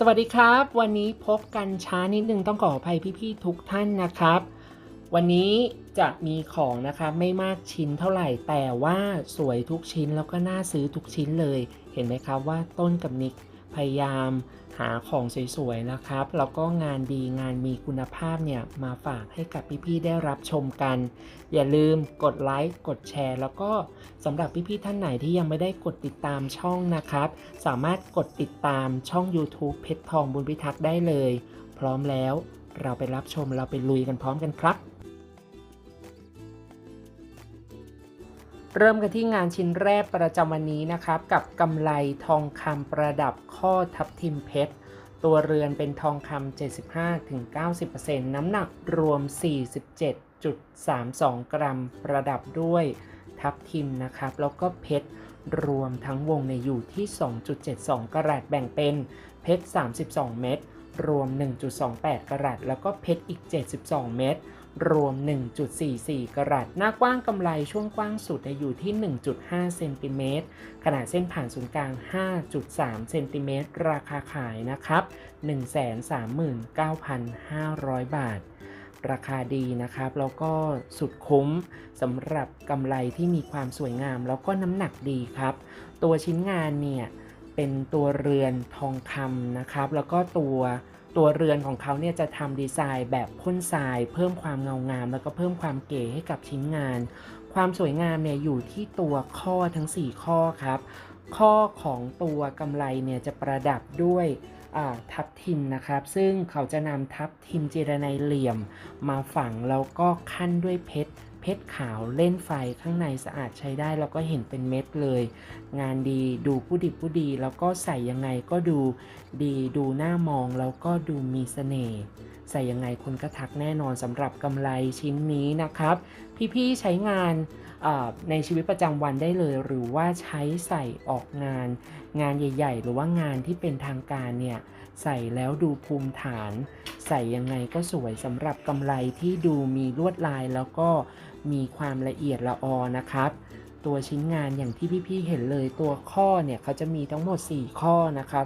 สวัสดีครับ วันนี้พบกันช้านิดนึงต้องขออภัยพี่ๆทุกท่านนะครับ วันนี้จะมีของนะครับไม่มากชิ้นเท่าไหร่แต่ว่าสวยทุกชิ้นแล้วก็น่าซื้อทุกชิ้นเลย เห็นไหมครับว่าต้นกับนิก พยายามหาของสวยๆนะครับ แล้วก็งานดีงานมีคุณภาพเนี่ยมาฝากให้กับพี่ๆได้รับชมกัน อย่าลืมกดไลค์กดแชร์ แล้วก็สำหรับพี่ๆท่านไหนที่ยังไม่ได้กดติดตามช่องนะครับ สามารถกดติดตามช่อง YouTube เพชรทองบุญพิทักษ์ได้เลย พร้อมแล้วเราไปรับชมเราไปลุยกันพร้อมกันครับ เริ่มกันที่งานชิ้นแรกประจำวันนี้นะครับ กับกำไลทองคำประดับข้อทับทิมเพชร ตัวเรือนเป็นทองคำ75-90%น้ำหนักรวม 47.32 กรัม ประดับด้วยทับทิมนะครับ แล้วก็เพชรรวมทั้งวงในอยู่ที่ 2.72 กรัตแบ่งเป็นเพชร 32 เม็ด รวม 1.28 กรัต แล้วก็เพชรอีก 72 เม็ด รวม 1.44 กรัต หน้ากว้างกำไรช่วงกว้างสุดอยู่ที่ 1.5 เซนติเมตร ขนาดเส้นผ่านศูนย์กลาง 5.3 เซนติเมตร ราคาขายนะครับ 139,500 บาท ราคาดีนะครับ แล้วก็สุดคุ้มสำหรับกำไรที่มีความสวยงาม แล้วก็น้ำหนักดีครับ ตัวชิ้นงานเนี่ย เป็นตัวเรือนทองคำนะครับ แล้วก็ตัวตัวเรือนของเขาเนี่ยจะทำดีไซน์แบบพ่นทราย เพิ่มความเงางาม แล้วก็เพิ่มความเก๋ให้กับชิ้นงาน ความสวยงามเนี่ยอยู่ที่ตัวข้อทั้ง 4 ข้อครับ ข้อของตัวกำไลเนี่ยจะประดับด้วยทับทิมนะครับ ซึ่งเขาจะนำทับทิมเจรไนเหลี่ยมมาฝังแล้วก็ขั้นด้วยเพชร เพชรขาวเล่นไฟข้างในสะอาดใช้ได้ แล้วก็เห็นเป็นเม็ดเลย งานดีดูผู้ดิบผู้ดี แล้วก็ใส่ยังไงก็ดูดีดูน่ามองแล้วก็ดูมีเสน่ห์ใส่ยังไงคนก็ทักแน่นอนสำหรับกำไรชิ้นนี้นะครับ พี่ๆใช้งานในชีวิตประจำวันได้เลย หรือว่าใช้ใส่ออกงาน งานใหญ่ ๆ หรือว่างานที่เป็นทางการเนี่ย ใส่แล้วดูภูมิฐาน ใส่ยังไงก็สวยสำหรับกำไรที่ดูมีลวดลายแล้วก็มีความละเอียดละออนะครับ ตัวชิ้นงานอย่างที่พี่ๆเห็นเลยตัวข้อเนี่ยเขาจะมีทั้งหมด 4 ข้อนะครับ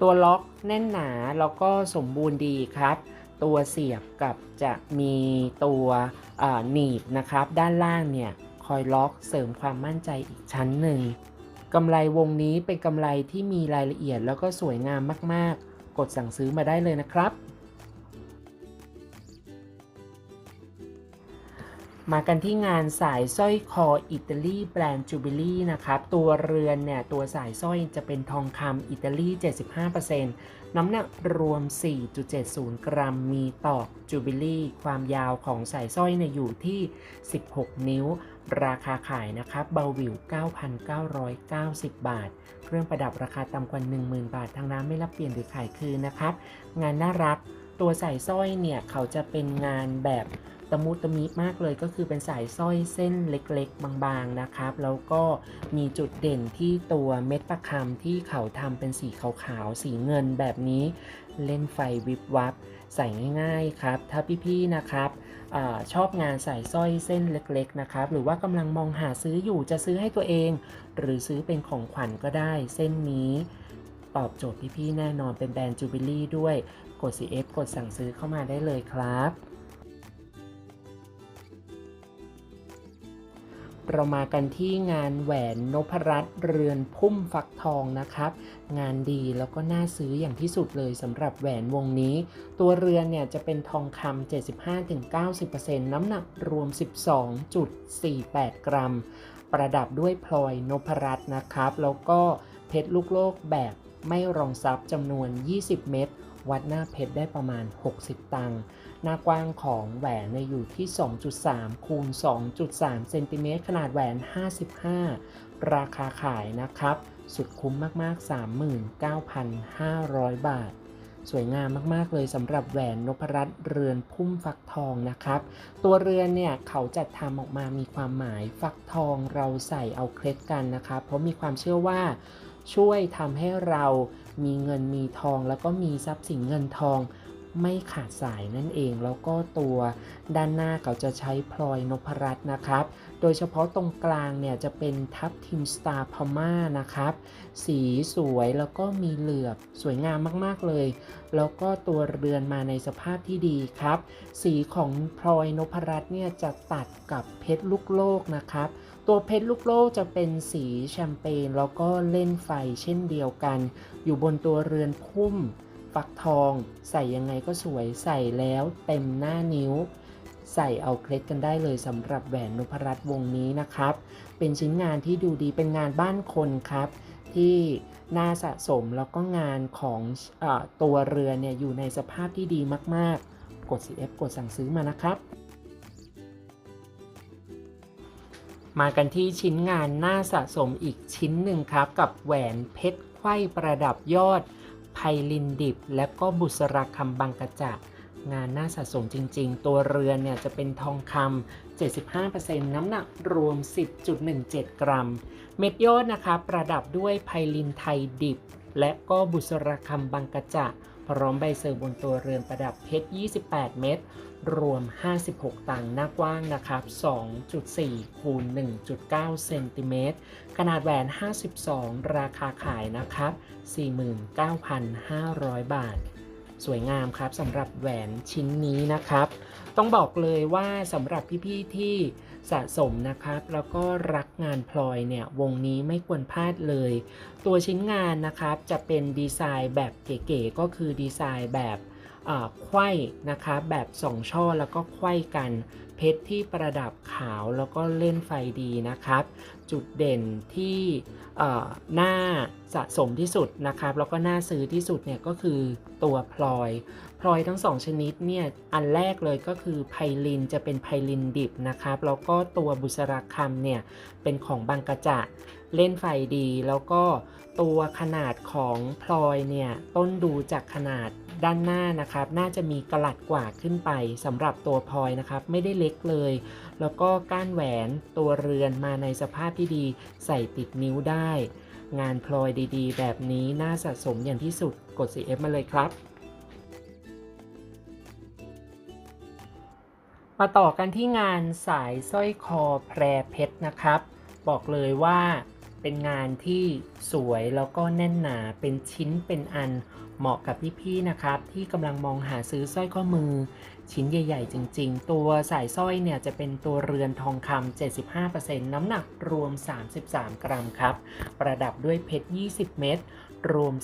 ตัวล็อกแน่นหนาแล้วก็สมบูรณ์ดีครับ ตัวเสียบกับจะมีตัวหนีบนะครับ ด้านล่างเนี่ยคอยล็อกเสริมความมั่นใจอีกชั้นหนึ่งกำไรวงนี้เป็นกำไรที่มีรายละเอียดแล้วก็สวยงามมากๆ กดสั่งซื้อมาได้เลยนะครับ มากันที่งานสายสร้อยคออิตาลีแบรนด์จูบิลี่นะครับ ตัวเรือนเนี่ย ตัวสายสร้อยจะเป็นทองคำอิตาลี 75%น้ำหนักรวม 4.70 กรัม มีตอกจูบิลี่ความยาวของสายสร้อยเนี่ยอยู่ที่ 16 นิ้ว ราคาขายนะครับ เบาวิว 9,990 บาท เครื่องประดับราคาต่ำกว่า 10,000 บาท ทางร้านไม่รับเปลี่ยนหรือขายคืนนะครับ งานน่ารัก ตัวสายสร้อยเนี่ย เขาจะเป็นงานแบบ ตะมุตะมิมากเลยก็คือเป็นสายสร้อยเส้นเล็กๆ บางๆนะครับ แล้วก็มีจุดเด่นที่ตัวเม็ดประคำที่เขาทำเป็นสีขาวๆ สีเงินแบบนี้เล่นไฟวิบวับใส่ง่ายๆครับ ถ้าพี่ๆนะครับอชอบงานใส่สร้อยเส้นเล็กๆนะครับ หรือว่ากำลังมองหาซื้ออยู่จะซื้อให้ตัวเอง หรือซื้อเป็นของขวัญก็ได้เส้นนี้ตอบโจทย์พี่ๆแน่นอนเป็นแบรนด์จูบิลี่ด้วย กด CF กดสั่งซื้อเข้ามาได้เลยครับ เรามากันที่งานแหวนนพรัตน์เรือนพุ่มฟักทองนะครับ งานดีแล้วก็น่าซื้ออย่างที่สุดเลยสำหรับแหวนวงนี้ ตัวเรือนเนี่ยจะเป็นทองคำ75-90%น้ำหนักรวม 12.48 กรัม ประดับด้วยพลอยนพรัตน์นะครับ แล้วก็เพชรลูกโลกแบบไม่รองซับจำนวน 20 เม็ดวัดหน้าเพชรได้ประมาณ 60 ตังค์ หน้ากว้างของแหวนเนี่ยอยู่ที่ 2.3 คูณ 2.3 เซนติเมตรขนาดแหวน 55 ราคาขายนะครับ สุดคุ้มมาก ๆ 39,500 บาท สวยงามมาก ๆ เลยสำหรับแหวนนพรัตน์เรือนพุ่มฟักทองนะครับ ตัวเรือนเนี่ยเขาจัดทำออกมามีความหมายฟักทองเราใส่เอาเคล็ดกันนะครับ เพราะมีความเชื่อว่าช่วยทำให้เรามีเงินมีทองแล้วก็มีทรัพย์สินเงินทอง ไม่ขาดสายนั่นเองแล้วก็ตัวด้านหน้าเขาจะใช้พลอยนพรัตน์นะครับ โดยเฉพาะตรงกลางเนี่ยจะเป็นทับทิมสตาร์พม่านะครับ สีสวยแล้วก็มีเหลือบสวยงามมากๆเลย แล้วก็ตัวเรือนมาในสภาพที่ดีครับ สีของพลอยนพรัตน์เนี่ยจะตัดกับเพชรลูกโลกนะครับ ตัวเพชรลูกโลกจะเป็นสีแชมเปญแล้วก็เล่นไฟเช่นเดียวกัน อยู่บนตัวเรือนพุ่ม ฟักทอง ใส่ยังไงก็สวยใส่แล้วเต็มหน้านิ้ว ใส่เอาเคล็ดกันได้เลยสำหรับแหวนนพรัตน์วงนี้นะครับ เป็นชิ้นงานที่ดูดีเป็นงานบ้านคนครับ ที่น่าสะสมแล้วก็งานของอตัวเรือเนี่ยอยู่ในสภาพที่ดีมากๆ กด CF กดสั่งซื้อมานะครับมากันที่ชิ้นงานน่าสะสมอีกชิ้นหนึ่งครับ กับแหวนเพชรไขว้ประดับยอด ไพลินดิบ และก็บุษราคำบางกระจะงานน่าสะสมจริงๆ ตัวเรือนเนี่ยจะเป็นทองคำ 75%น้ำหนักรวม 10.17 กรัม เม็ดยอดนะคะ ประดับด้วยไพลินไทยดิบ และก็บุษราคำบางกระจะ พร้อมใบเซอร์บนตัวเรือนประดับเพชร 28 เม็ด รวม 56 ตังค์หน้ากว้างนะครับ 2.4 คูณ 1.9 เซนติเมตร ขนาดแหวน 52 ราคาขายนะครับ 49,500 บาท สวยงามครับสำหรับแหวนชิ้นนี้นะครับ ต้องบอกเลยว่าสำหรับพี่ ๆ ที่ สะสมนะครับ แล้วก็รักงานพลอยเนี่ยวงนี้ไม่ควรพลาดเลย ตัวชิ้นงานนะครับจะเป็นดีไซน์แบบเก๋ๆก็คือดีไซน์แบบไขว้นะครับแบบสองช่อแล้วก็ไขว้กัน เพชรที่ประดับขาวแล้วก็เล่นไฟดีนะครับ จุดเด่นที่เอ่อน่าสะสมที่สุดนะครับ แล้วก็หน่าซื้อที่สุดเนี่ยก็คือตัวพลอย พลอยทั้งสองชนิดเนี่ยอันแรกเลยก็คือไพลินจะเป็นไพลินดิบนะครับ แล้วก็ตัวบุษราคำเนี่ยเป็นของบางกระจะเล่นไฟดี แล้วก็ตัวขนาดของพลอยเนี่ยต้นดูจากขนาด ด้านหน้านะครับ น่าจะมีกระลัดกว่าขึ้นไปสำหรับตัวพลอยนะครับ ไม่ได้เล็กเลย แล้วก็ก้านแหวนตัวเรือนมาในสภาพที่ดี ใส่ติดนิ้วได้ งานพลอยดีๆ แบบนี้น่าสะสมอย่างที่สุดกด CF มาเลยครับมาต่อกันที่งานสายสร้อยคอแพรเพชรนะครับ บอกเลยว่าเป็นงานที่สวยแล้วก็แน่นหนาเป็นชิ้นเป็นอัน เหมาะกับพี่ๆนะครับ ที่กำลังมองหาซื้อสร้อยข้อมือ ชิ้นใหญ่ ๆ จริง ๆ ตัวสายสร้อยเนี่ยจะเป็นตัวเรือนทองคำ75%น้ำหนักรวม 33 กรัมครับ ประดับด้วยเพชร 20 เม็ดรวม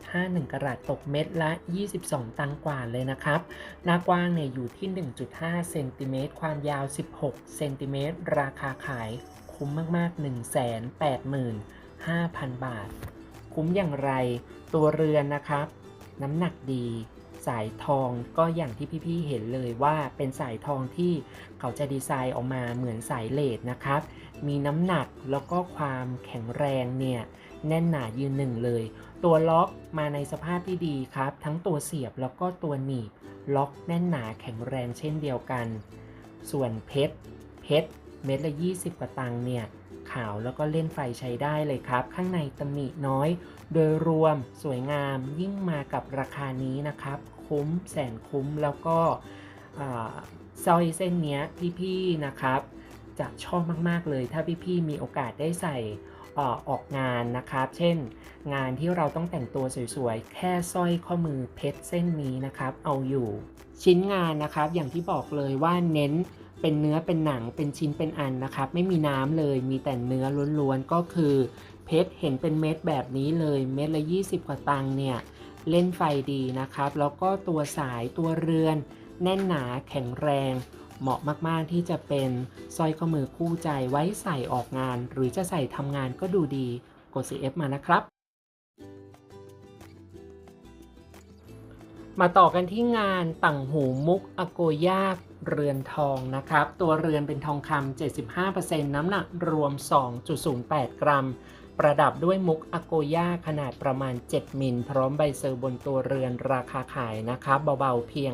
4.51 กรัตตกเม็ดละ 22 ตังกว่าเลยนะครับ หน้ากว้างเนี่ยอยู่ที่ 1.5 เซนติเมตร ความยาว 16 เซนติเมตร ราคาขายคุ้มมาก ๆ 185,000 บาท คุ้มอย่างไร ตัวเรือนนะครับ น้ำหนักดี สายทองก็อย่างที่พี่ๆเห็นเลยว่าเป็นสายทองที่เขาจะดีไซน์ออกมาเหมือนสายเลดนะครับ มีน้ำหนักแล้วก็ความแข็งแรงเนี่ยแน่นหนายืนหนึ่งเลย ตัวล็อกมาในสภาพที่ดีครับ ทั้งตัวเสียบแล้วก็ตัวหนีบล็อกแน่นหนาแข็งแรงเช่นเดียวกัน ส่วนเพชรเพชร เม็ดละ 20 กว่าตังค์เนี่ยขาวแล้วก็เล่นไฟใช้ได้เลยครับ ข้างในตำหนิน้อย โดยรวมสวยงามยิ่งมากับราคานี้นะครับ คุ้มแสนคุ้มแล้วก็สร้อยเส้นเนี้ยพี่ๆนะครับ จะชอบมากๆเลย ถ้าพี่ๆมีโอกาสได้ใส่ออกงานนะครับ เช่น งานที่เราต้องแต่งตัวสวยๆ แค่สร้อยข้อมือเพชรเส้นนี้นะครับ เอาอยู่ ชิ้นงานนะครับ อย่างที่บอกเลยว่าเน้น เป็นเนื้อเป็นหนังเป็นชิ้นเป็นอันนะครับ ไม่มีน้ำเลยมีแต่เนื้อล้วนๆก็คือเพชรเห็นเป็นเม็ดแบบนี้เลยเม็ดละ 20 กว่าตังค์เนี่ยเล่นไฟดีนะครับ แล้วก็ตัวสายตัวเรือน แน่นหนาแข็งแรง เหมาะมากๆที่จะเป็นสร้อยข้อมือคู่ใจไว้ใส่ออกงาน หรือจะใส่ทำงานก็ดูดีกด CF มานะครับ มาต่อกันที่งานต่างหูมุกอโกยาก เรือนทองนะครับ ตัวเรือนเป็นทองคำ75%น้ำหนักรวม 2.08 กรัม ประดับด้วยมุกอโกย่าขนาดประมาณ 7 มิล พร้อมใบเซอร์บนตัวเรือนราคาขายนะครับ เบาๆเพียง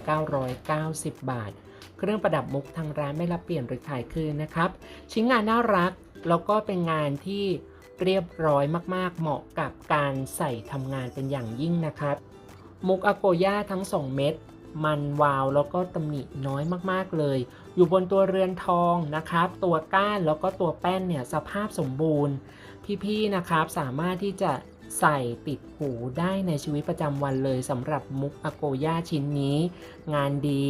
6,990 บาท เครื่องประดับมุกทางร้านไม่รับเปลี่ยนหรือขายคืนนะครับ ชิ้นงานน่ารัก แล้วก็เป็นงานที่เรียบร้อยมากๆ เหมาะกับการใส่ทำงานเป็นอย่างยิ่งนะครับ มุกอโกย่าทั้ง 2 เม็ด มันวาวแล้วก็ตำหนิน้อยมากๆเลย อยู่บนตัวเรือนทองนะครับ ตัวก้านแล้วก็ตัวแป้นเนี่ยสภาพสมบูรณ์ พี่ๆนะครับสามารถที่จะใส่ติดหูได้ในชีวิตประจำวันเลยสำหรับมุกอโกย่าชิ้นนี้ งานดี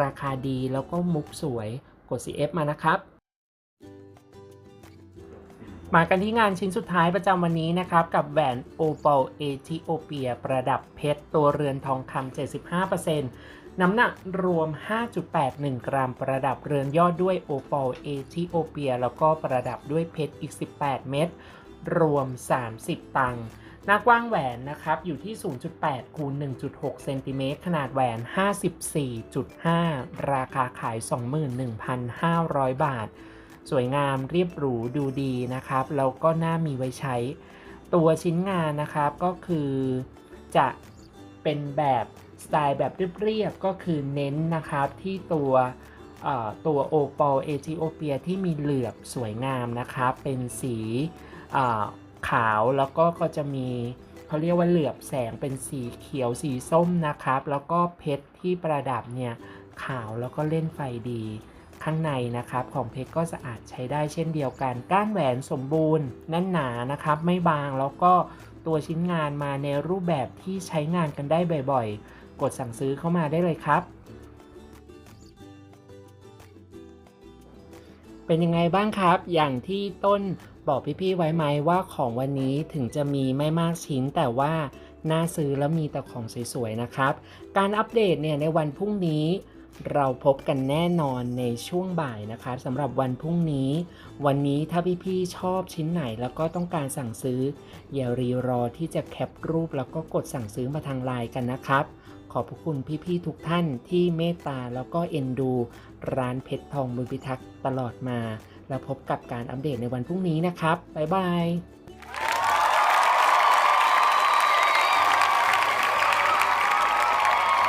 ราคาดีแล้วก็มุกสวยกด CF มานะครับ มากันที่งานชิ้นสุดท้ายประจำวันนี้นะครับ กับแหวนโอปอลเอธิโอเปีย ประดับเพชร ตัวเรือนทองคำ75%น้ำหนักรวม 5.81 กรัม ประดับเรือนยอดด้วยโอปอลเอธิโอเปีย แล้วก็ประดับด้วยเพชรอีก 18 เม็ดรวม 30 ตังค์หน้ากว้างแหวนนะครับ อยู่ที่ 0.8 คูณ 1.6 เซนติเมตร ขนาดแหวน 54.5 ราคาขาย 21,500 บาท สวยงามเรียบหรูดูดีนะครับ แล้วก็น่ามีไว้ใช้ ตัวชิ้นงานนะครับก็คือจะเป็นแบบสไตล์แบบเรียบๆก็คือเน้นนะครับที่ตัวตัวโอปอลเอธิโอเปียที่มีเหลือบสวยงามนะครับ เป็นสีขาวแล้วก็ก็จะมีเขาเรียกว่าเหลือบแสงเป็นสีเขียวสีส้มนะครับ แล้วก็เพชรที่ประดับเนี่ยขาวแล้วก็เล่นไฟดี ข้างในนะครับของเพชรก็สะอาดใช้ได้เช่นเดียวกันก้านแหวนสมบูรณ์แน่นหนานะครับ ไม่บางแล้วก็ตัวชิ้นงานมาในรูปแบบที่ใช้งานกันได้บ่อยๆ กดสั่งซื้อเข้ามาได้เลยครับ เป็นยังไงบ้างครับ อย่างที่ต้นบอกพี่ๆไว้ไหมว่าของวันนี้ถึงจะมีไม่มากชิ้นแต่ว่าน่าซื้อแล้วมีแต่ของสวยๆนะครับ การอัปเดตเนี่ยในวันพรุ่งนี้ เราพบกันแน่นอนในช่วงบ่ายนะครับสำหรับวันพรุ่งนี้ วันนี้ถ้าพี่ๆชอบชิ้นไหนแล้วก็ต้องการสั่งซื้อ อย่ารีรอที่จะแคปรูปแล้วก็กดสั่งซื้อมาทางไลน์กันนะครับ ขอบพระคุณพี่ๆทุกท่านที่เมตตาแล้วก็เอ็นดู ร้านเพชรทองบุญพิทักษ์ตลอดมา แล้วพบกับการอัปเดตในวันพรุ่งนี้นะครับบ๊ายบาย